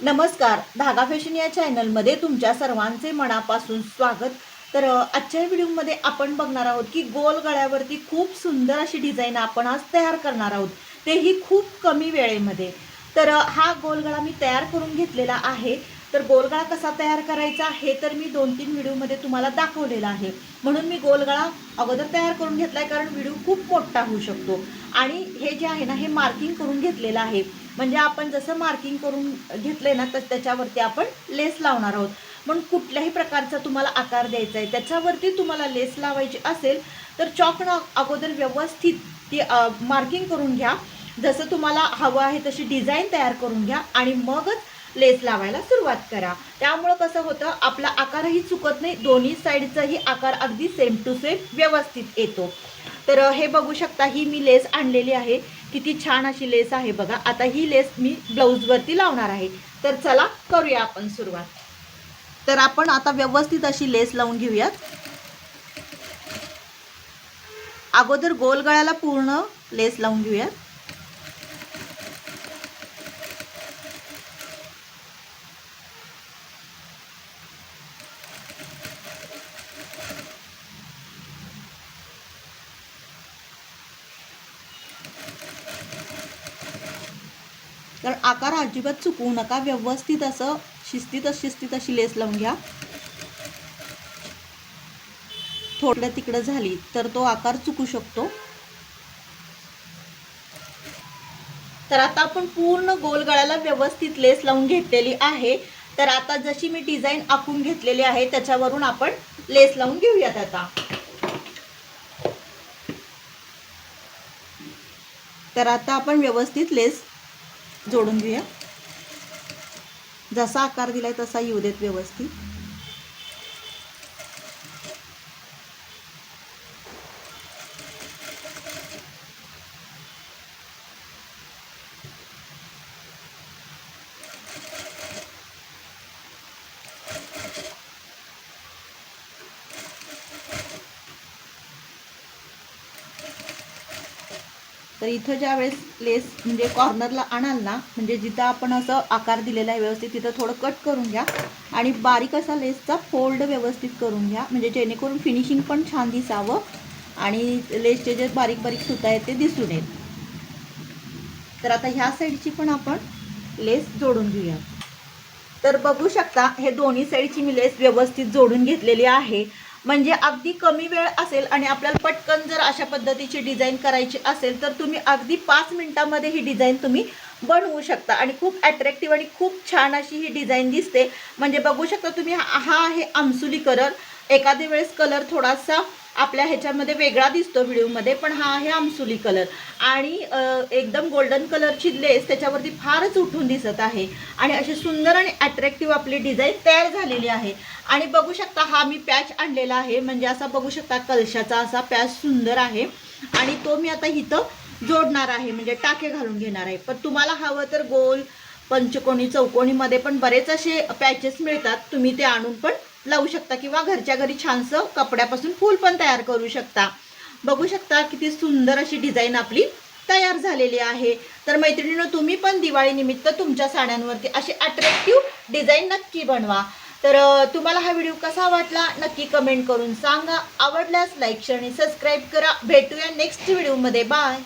नमस्कार धागा फॅशन या चॅनलमध्ये तुमच्या सर्वांचे मनापासून स्वागत. तर आजच्या व्हिडिओमध्ये आपण बघणार आहोत की गोल गळ्यावरती खूप सुंदर अशी डिझाईन आपण आज तयार करणार आहोत. तेही खूप कमी वेळेमध्ये. तर हा गोलगळा मी तयार करून घेतलेला आहे. तर गोलगळा कसा तयार करायचा हे तर मी दोन तीन व्हिडिओमध्ये तुम्हाला दाखवलेला आहे. म्हणून मी गोलगळा अगोदर तयार करून घेतला आहे कारण व्हिडिओ खूप मोठा होऊ शकतो. आणि हे जे आहे ना हे मार्किंग करून घेतलेलं आहे. म्हणजे आपण जसं मार्किंग करून घेतले ना तर त्याच्यावरती आपण लेस लावणार आहोत. म्हणून कुठल्याही प्रकारचा तुम्हाला आकार द्यायचा आहे त्याच्यावरती तुम्हाला लेस लावायची असेल तर चॉकनं अगोदर व्यवस्थित ती मार्किंग करून घ्या. जसं तुम्हाला हवं आहे तशी डिझाईन तयार करून घ्या आणि मगच लेस लावायला सुरुवात करा. त्यामुळं कसं होतं आपला आकारही चुकत नाही दोन्ही साईडचाही आकार अगदी सेम टू सेम व्यवस्थित येतो. तर हे बघू शकता ही मी लेस आणलेली आहे. किती छान अशी लेस आहे बघा. आता ही लेस मी ब्लाऊजवरती लावणार आहे. तर चला करूया आपण सुरुवात. तर आपण आता व्यवस्थित अशी लेस लावून घेऊयात. अगोदर गोल गळ्याला पूर्ण लेस लावून घेऊयात. तर आकार अजिबात चुकवू नका. व्यवस्थित असं शिस्तीतच शिस्तीत अशी लेस लावून घ्या. थोडं तिकडं झाली तर तो आकार चुकू शकतो. तर आता आपण पूर्ण गोल गळ्याला व्यवस्थित लेस लावून घेतलेली आहे. तर आता जशी मी डिझाईन आखून घेतलेली आहे त्याच्यावरून आपण लेस लावून घेऊयात आता. तर आता आपण व्यवस्थित लेस जोडून घेऊया. जसा आकार दिला आहे तसा येऊ देत व्यवस्थित. तर इथं ज्या वेळेस लेस म्हणजे कॉर्नरला आणाल ना म्हणजे जिथं आपण असं आकार दिलेला आहे व्यवस्थित तिथं थोडं कट करून घ्या. आणि बारीक असा लेसचा फोल्ड व्यवस्थित करून घ्या म्हणजे जेणेकरून फिनिशिंग पण छान दिसावं आणि लेसचे जे बारीक बारीक सुता आहेत ते दिसून येत तर आता ह्या साईडची पण आपण लेस जोडून घेऊया. तर बघू शकता हे दोन्ही साईडची मी लेस व्यवस्थित जोडून घेतलेली आहे. म्हणजे अगदी कमी वेळ असेल आणि आपल्याला पटकन जर अशा पद्धतीची डिझाईन करायची असेल तर तुम्ही अगदी पाच मिनटामध्ये ही डिझाईन तुम्ही बनवू शकता. आणि खूप अट्रॅक्टिव्ह आणि खूप छान अशी ही डिझाईन दिसते. म्हणजे बघू शकता तुम्ही हा आहे आमसुली कलर. एखाद्या वेळेस कलर थोडासा आपल्या ह्याच्यामध्ये वेगळा दिसतो व्हिडिओमध्ये पण हा आहे आमसुली कलर. आणि एकदम गोल्डन कलरची लेस त्याच्यावरती फारच उठून दिसत आहे. आणि अशी सुंदर आणि अट्रॅक्टिव्ह आपली डिझाईन तयार झालेली आहे. आणि बघू शकता हा मी पॅच आणलेला आहे. म्हणजे असा बघू शकता कलशाचा असा पॅच सुंदर आहे. आणि तो मी आता इथं जोडणार आहे. म्हणजे टाके घालून घेणार आहे. पण तुम्हाला हवं तर गोल पंचकोनी चौकोनीमध्ये पण बरेच असे पॅचेस मिळतात. तुम्ही ते आणून पण लावू शकता किंवा घरच्या घरी छानसं कपड्यापासून फूल पण तयार करू शकता. बघू शकता किती सुंदर अशी डिझाईन आपली तयार झालेली आहे. तर मैत्रिणीनं तुम्ही पण दिवाळीनिमित्त तुमच्या साड्यांवरती अशी अट्रॅक्टिव्ह डिझाईन नक्की बनवा. तर तुम्हाला हा व्हिडिओ कसा वाटला नक्की कमेंट करून सांगा. आवडल्यास लाईक शेअर आणि सबस्क्राईब करा. भेटूया नेक्स्ट व्हिडिओमध्ये बाय